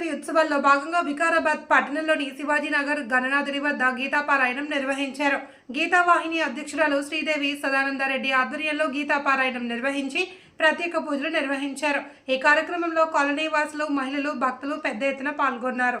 శివరాత్రి ఉత్సవాల్లో భాగంగా వికారాబాద్ పట్టణంలోని శివాజీనగర్ గణనాథుడి వద్ద గీతాపారాయణం నిర్వహించారు. గీతావాహిని అధ్యక్షురాలు శ్రీదేవి సదానందారెడ్డి ఆధ్వర్యంలో గీతాపారాయణం నిర్వహించి ప్రత్యేక పూజలు నిర్వహించారు. ఈ కార్యక్రమంలో కాలనీ వాసులు మహిళలు భక్తులు పెద్ద ఎత్తున పాల్గొన్నారు.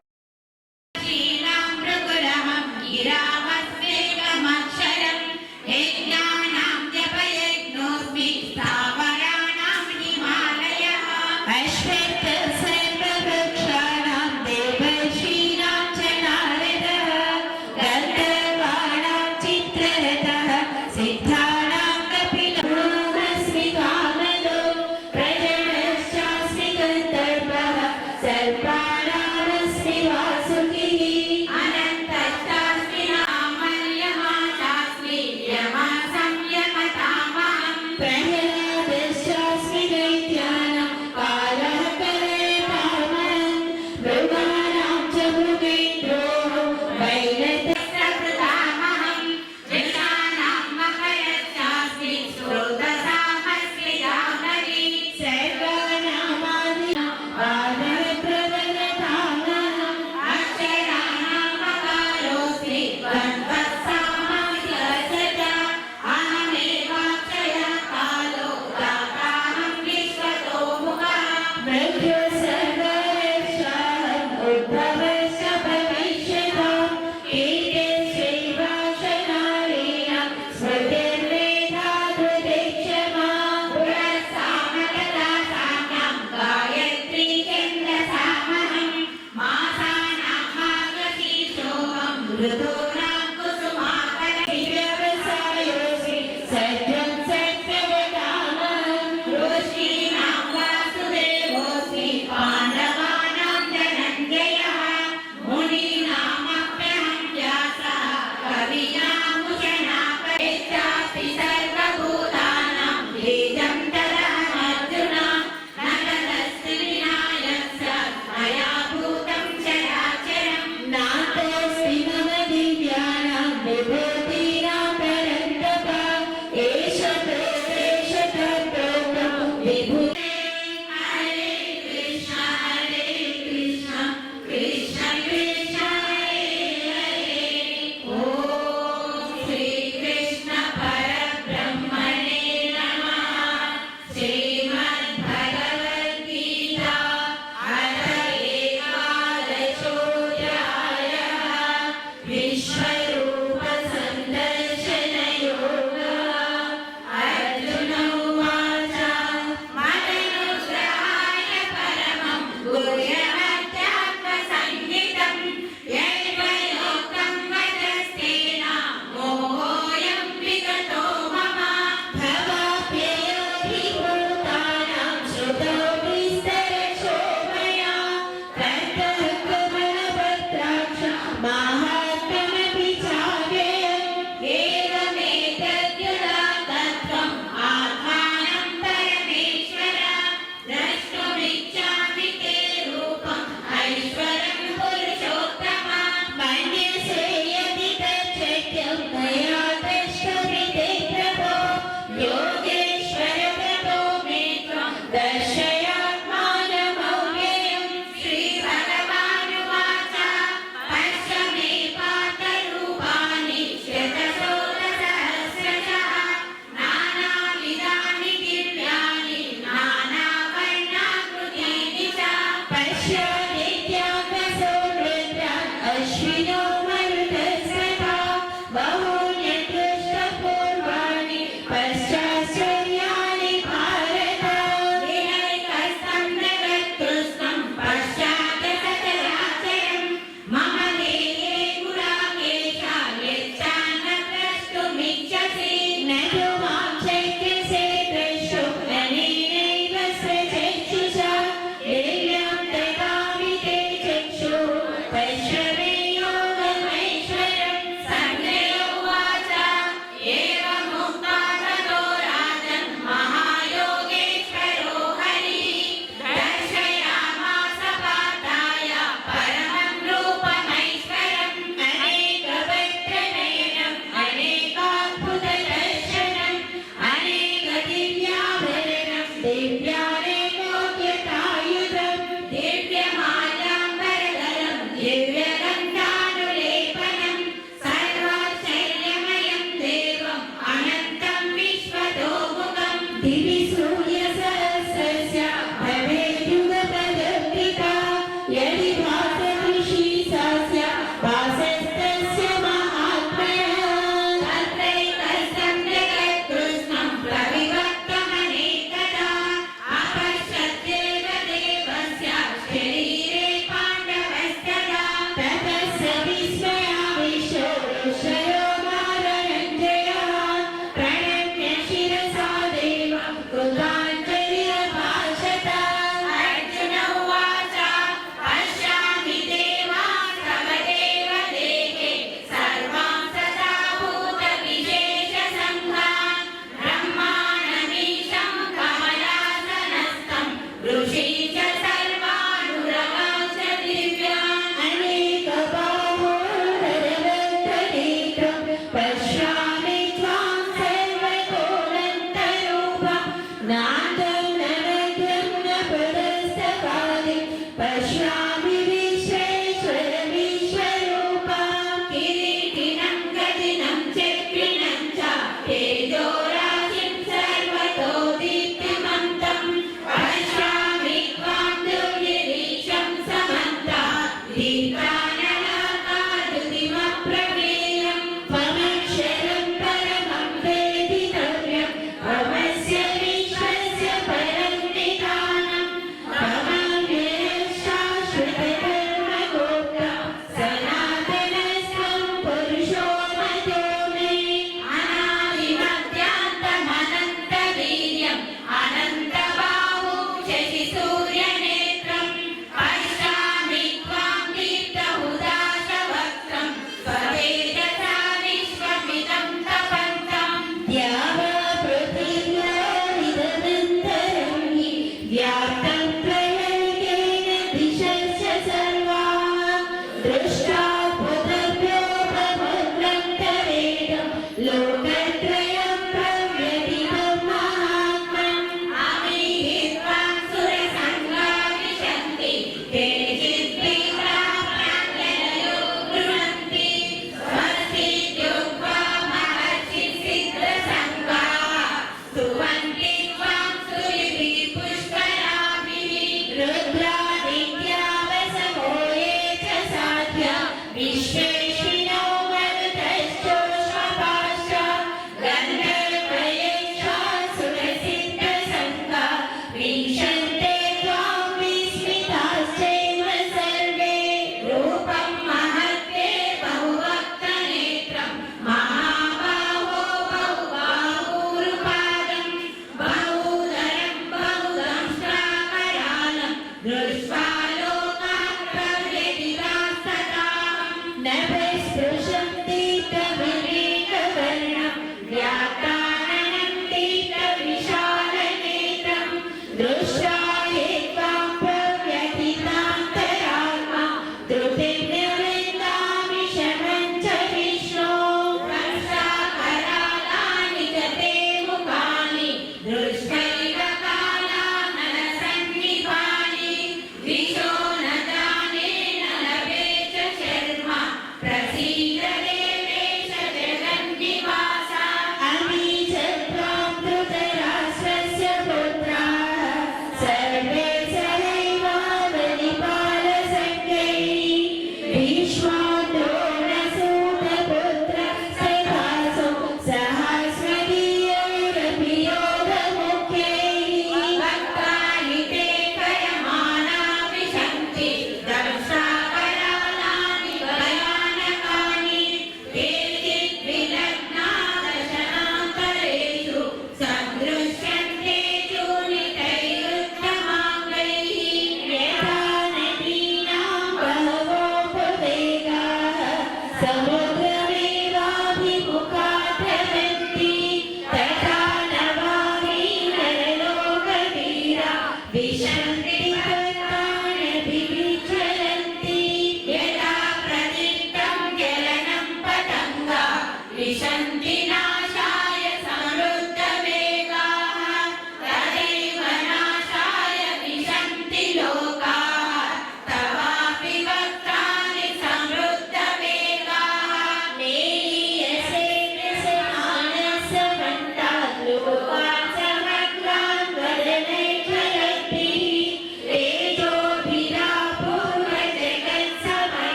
Pero te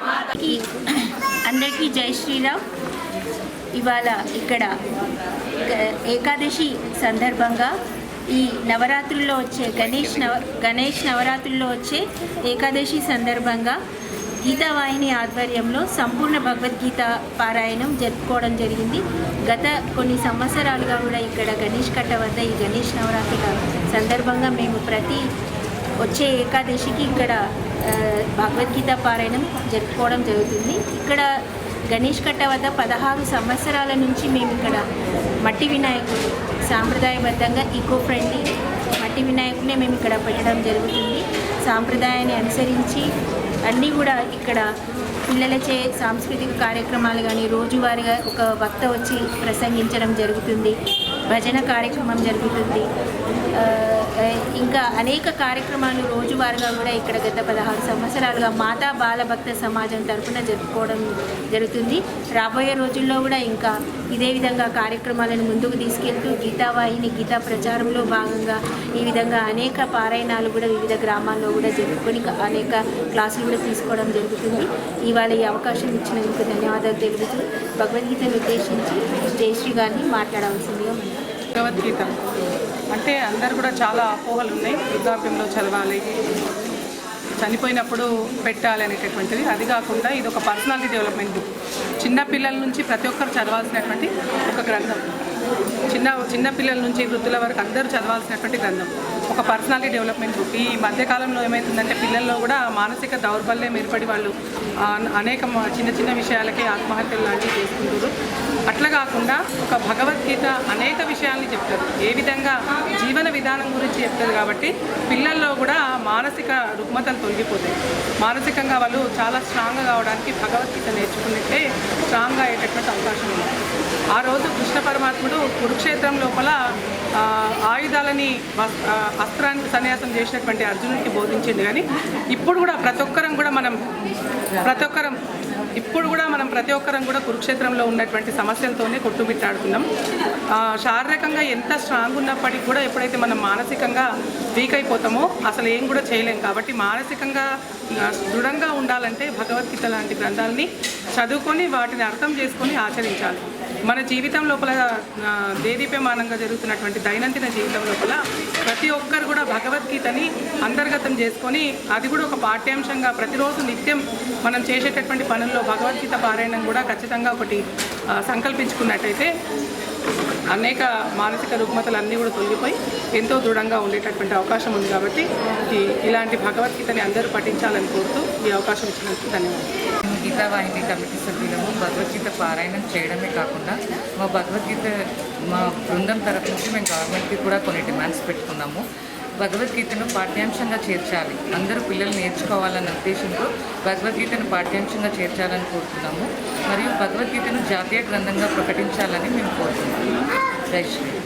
माता కి అందరికీ జై శ్రీరామ్. ఇవాళ ఇక్కడ ఏకాదశి సందర్భంగా ఈ నవరాత్రుల్లో వచ్చే గణేష్ నవ గణేష్ నవరాత్రుల్లో వచ్చే ఏకాదశి సందర్భంగా గీతావాహిని ఆధ్వర్యంలో సంపూర్ణ భగవద్గీత పారాయణం జరుపుకోవడం జరిగింది. గత కొన్ని సంవత్సరాలుగా కూడా ఇక్కడ గణేష్ కట్ట వద్ద ఈ గణేష్ నవరాత్రుల సందర్భంగా మేము ప్రతి వచ్చే ఏకాదశికి ఇక్కడ భగవద్గీత పారాయణం జరుపుకోవడం జరుగుతుంది. ఇక్కడ గణేష్ కట్ట వద్ద పదహారు సంవత్సరాల నుంచి మేము ఇక్కడ మట్టి వినాయకుడు సాంప్రదాయబద్ధంగా ఈకో ఫ్రెండ్లీ మట్టి వినాయకునే మేము ఇక్కడ పెట్టడం జరుగుతుంది. సాంప్రదాయాన్ని అనుసరించి అన్నీ కూడా ఇక్కడ పిల్లలచే సాంస్కృతిక కార్యక్రమాలు కానీ రోజువారీగా ఒక వక్త వచ్చి ప్రసంగించడం జరుగుతుంది. భజన కార్యక్రమం జరుగుతుంది. ఇంకా అనేక కార్యక్రమాలు రోజువారుగా కూడా ఇక్కడ గత పదహారు సంవత్సరాలుగా మాతా బాల భక్త సమాజం తరఫున జరుపుకోవడం జరుగుతుంది. రాబోయే రోజుల్లో కూడా ఇంకా ఇదే విధంగా కార్యక్రమాలను ముందుకు తీసుకెళ్తూ గీతావాహిని గీతా ప్రచారంలో భాగంగా ఈ విధంగా అనేక పారాయణాలు కూడా వివిధ గ్రామాల్లో కూడా జరుపుకొని అనేక క్లాసులు కూడా తీసుకోవడం జరుగుతుంది. ఇవాళ ఈ అవకాశం ఇచ్చినందుకు ధన్యవాదాలు తెలుపుతూ భగవద్గీతను ఉద్దేశించి జయశ్రీ గారిని మాట్లాడవలసిందిగా భగవద్గీత. అంటే అందరు కూడా చాలా అపోహలు ఉన్నాయి. వృద్ధాప్యంలో చదవాలి చనిపోయినప్పుడు పెట్టాలి అనేటటువంటిది. అది కాకుండా ఇది ఒక పర్సనాలిటీ డెవలప్మెంట్ బుక్. చిన్న పిల్లల నుంచి ప్రతి ఒక్కరు చదవాల్సినటువంటి ఒక గ్రంథం. చిన్న చిన్న పిల్లల నుంచి వృద్ధుల వరకు అందరూ చదవాల్సినటువంటి గ్రంథం. ఒక పర్సనాలిటీ డెవలప్మెంట్ బుక్. ఈ మధ్యకాలంలో ఏమవుతుందంటే పిల్లల్లో కూడా మానసిక దౌర్బల్యం ఏర్పడి వాళ్ళు అనేక చిన్న చిన్న విషయాలకే ఆత్మహత్యలు లాంటివి చేసుకుంటారు అట్లా కాకుండా ఒక భగవద్గీత అనేక విషయాల్ని చెప్తారు. ఏ విధంగా జీవన విధానం గురించి చెప్తారు కాబట్టి పిల్లల్లో కూడా మానసిక రుగ్మతలు తొలగిపోతాయి. మానసికంగా వాళ్ళు చాలా స్ట్రాంగ్గా కావడానికి భగవద్గీత నేర్చుకున్నట్టే స్ట్రాంగ్గా అయ్యేటటువంటి అవకాశం ఉంది. ఆ రోజు కృష్ణ పరమాత్ముడు కురుక్షేత్రం లోపల ఆయుధాలని అస్త్రానికి సన్యాసం చేసినటువంటి అర్జునుడికి బోధించింది కానీ ఇప్పుడు కూడా ప్రతి ఒక్కరం కూడా మనం ప్రతి ఒక్కరం ఇప్పుడు కూడా మనం ప్రతి ఒక్కరం కూడా కురుక్షేత్రంలో ఉన్నటువంటి సమస్యలతోనే కొట్టుమిట్టాడుతున్నాం. శారీరకంగా ఎంత స్ట్రాంగ్ ఉన్నప్పటికీ కూడా ఎప్పుడైతే మనం మానసికంగా వీక్ అయిపోతామో అసలు ఏం కూడా చేయలేం. కాబట్టి మానసికంగా దృఢంగా ఉండాలంటే భగవద్గీత లాంటి గ్రంథాలని చదువుకొని వాటిని అర్థం చేసుకొని ఆచరించాలి. మన జీవితం లోపల దేదీప్యమానంగా జరుగుతున్నటువంటి దైనందిన జీవితం లోపల ప్రతి ఒక్కరు కూడా భగవద్గీతని అంతర్గతం చేసుకొని అది కూడా ఒక పాఠ్యాంశంగా ప్రతిరోజు నిత్యం మనం చేసేటటువంటి పనుల్లో భగవద్గీత పారాయణం కూడా ఖచ్చితంగా ఒకటి సంకల్పించుకున్నట్టయితే అనేక మానసిక రుగ్మతలు అన్నీ కూడా తొలగిపోయి ఎంతో దృఢంగా ఉండేటటువంటి అవకాశం ఉంది కాబట్టి ఇలాంటి భగవద్గీతని అందరూ పఠించాలని కోరుతూ ఈ అవకాశం ఇచ్చినందుకు ధన్యవాదాలు. వాహిని కమిటీ సభ్యులము భగవద్గీత పారాయణం చేయడమే కాకుండా మా భగవద్గీత మా బృందం తరఫు నుంచి మేము గవర్నమెంట్కి కూడా కొన్ని డిమాండ్స్ పెట్టుకున్నాము. భగవద్గీతను పాఠ్యాంశంగా చేర్చాలి. అందరూ పిల్లలు నేర్చుకోవాలన్న ఉద్దేశంతో భగవద్గీతను పాఠ్యాంశంగా చేర్చాలని కోరుతున్నాము. మరియు భగవద్గీతను జాతీయ గ్రంథంగా ప్రకటించాలని మేము కోరుతున్నాము. జై శ్రీ